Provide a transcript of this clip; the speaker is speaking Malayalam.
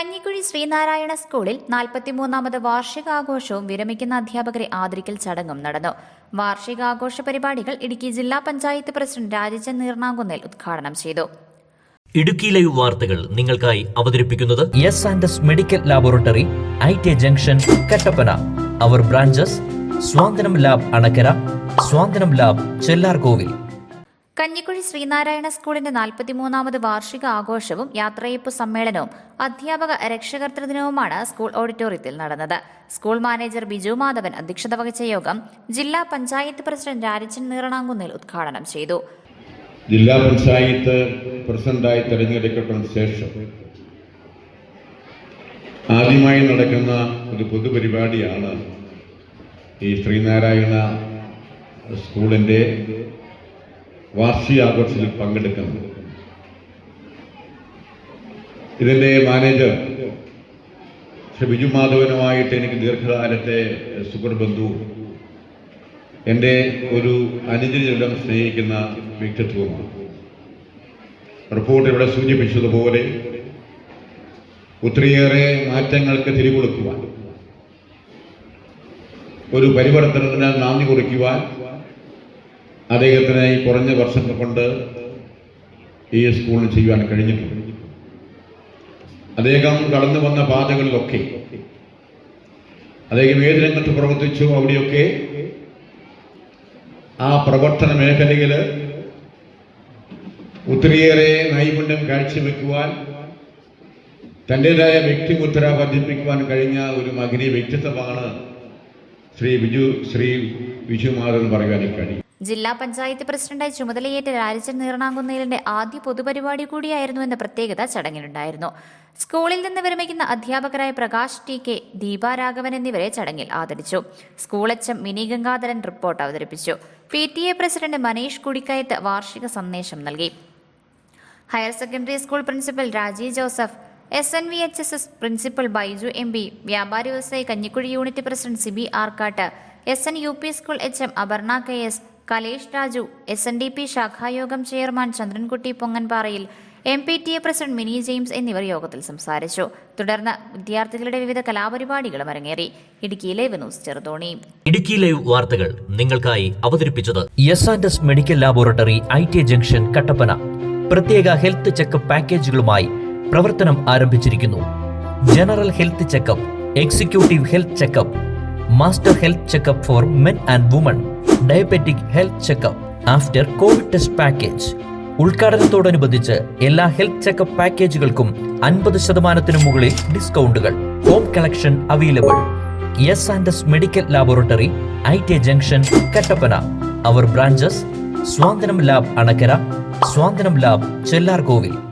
കഞ്ഞിക്കുഴി ശ്രീനാരായണ സ്കൂളിൽ നാൽപ്പത്തിമൂന്നാമത് വാർഷികാഘോഷവും വിരമിക്കുന്ന അധ്യാപകരെ ആദരിക്കൽ ചടങ്ങും നടന്നു. വാർഷികാഘോഷ പരിപാടികൾ ഇടുക്കി ജില്ലാ പഞ്ചായത്ത് പ്രസിഡന്റ് രാജചൻ നീർണാങ്കുന്നേൽ ഉദ്ഘാടനം ചെയ്തു. ഇടുക്കി ലൈവ് വാർത്തകൾ നിങ്ങൾക്കായി അവതരിപ്പിക്കുന്നത് S and S medical laboratory I T junction Kattappana our branches Santhwanam lab Anakkara Santhwanam lab Chellarkovil Kanjikuzhi Sreenarayana സ്കൂളിന്റെ നാൽപ്പത്തിമൂന്നാമത് വാർഷിക ആഘോഷവും യാത്രയപ്പ് സമ്മേളനവും അധ്യാപക രക്ഷകർത്തൃ ദിനവുമാണ് സ്കൂൾ ഓഡിറ്റോറിയത്തിൽ നടന്നത്. സ്കൂൾ മാനേജർ ബിജു മാധവൻ അധ്യക്ഷത വഹിച്ച യോഗം ജില്ലാ പഞ്ചായത്ത് പ്രസിഡന്റ് രാജച്ചൻ നീറണാങ്കുന്നിൽ ഉദ്ഘാടനം ചെയ്തു. ജില്ലാ പഞ്ചായത്ത് പ്രസിഡന്റായി തെരഞ്ഞെടുക്കപ്പെട്ടതിന് ശേഷം ആദ്യമായി നടക്കുന്ന ഒരു പൊതുപരിപാടിയാണ് ഈ ശ്രീനാരായണ സ്കൂളിന്റെ വാർഷികാഘോഷത്തിൽ പങ്കെടുക്കുന്നത് ഇതിന്റെ മാനേജർ ശ്രീ ബിജു മാധവനുമായിട്ട് എനിക്ക് ദീർഘകാലത്തെ സുഹൃബന്ധു എന്റെ ഒരു അനുജനിടം സ്നേഹിക്കുന്ന വ്യക്തിത്വമാണ്. റിപ്പോർട്ട് ഇവിടെ സൂചിപ്പിച്ചതുപോലെ ഒത്തിരിയേറെ മാറ്റങ്ങൾക്ക് തിരികൊടുക്കുവാൻ ഒരു പരിവർത്തനത്തിന് നാന്ദി കുറിക്കുവാൻ അദ്ദേഹത്തിന് ഈ കുറഞ്ഞ വർഷങ്ങൾ കൊണ്ട് ഈ സ്കൂളിന് ചെയ്യുവാൻ കഴിഞ്ഞിട്ടുണ്ട്. അദ്ദേഹം കടന്നു വന്ന പാതകളിലൊക്കെ അദ്ദേഹം ഏത് രംഗത്ത് പ്രവർത്തിച്ചു അവിടെയൊക്കെ ആ പ്രവർത്തന മേഖലയിൽ ഒത്തിരിയേറെ നൈപുണ്യം കാഴ്ചവെക്കുവാൻ തന്റെതായ വ്യക്തിമുദ്ര വർദ്ധിപ്പിക്കുവാൻ കഴിഞ്ഞ ഒരു മകനീയ വ്യക്തിത്വമാണ് ശ്രീ ബിജു ശ്രീ വിജുമാർ എന്ന് പറയുവാൻ കഴിയും ജില്ലാ പഞ്ചായത്ത് പ്രസിഡന്റായി ചുമതലയേറ്റ രാജൻ നീറണാങ്കുന്നേലിന്റെ ആദ്യ പൊതുപരിപാടി കൂടിയായിരുന്നു എന്ന പ്രത്യേകത ചടങ്ങിലുണ്ടായിരുന്നു. സ്കൂളിൽ നിന്ന് വിരമിക്കുന്ന അധ്യാപകരായ പ്രകാശ് ടി കെ ദീപാരാഘവൻ എന്നിവരെ ചടങ്ങിൽ ആദരിച്ചു. School H Mini Gangadharan report അവതരിപ്പിച്ചു. P T A president Manish Kudikkayath വാർഷിക സന്ദേശം നൽകി. Higher secondary school principal Rajeev Joseph S N V H S S principal Baiju M B വ്യാപാരി വ്യവസായി Kanjikuzhi unit president Sibi Arkkatt S N U P school H M Aparna K S Kalesh Raju S N D P ശാഖായോഗം chairman Chandrankutty Ponganparayil M P T A president Mini James എന്നിവർ യോഗത്തിൽ സംസാരിച്ചു. തുടർന്ന് വിദ്യാർത്ഥികളുടെ വിവിധ കലാപരിപാടികളും അരങ്ങേറി. Idukki live news Cheruthoni. Idukki live വാർത്തകൾ നിങ്ങൾക്കായി അവതരിപ്പിച്ചത് S and S medical laboratory I T junction Kattappana. പ്രത്യേക ഹെൽത്ത് ചെക്കപ്പ് പാക്കേജുകളുമായി പ്രവർത്തനം ആരംഭിച്ചിരിക്കുന്നു. General health checkup executive health checkup master health checkup for men and women. Diabetic health checkup after covid test package. ഉദ്ഘാടനത്തോടനുബന്ധിച്ച് എല്ലാ ഹെൽത്ത് ചെക്കപ്പ് പാക്കേജുകൾക്കും അൻപത് ശതമാനത്തിനു മുകളിൽ ഡിസ്കൗണ്ടുകൾ. Home collection available. S and S medical laboratory I T junction Kattappana. Our branches Swanthanam lab Anakkara Swanthanam lab Chellarkovil.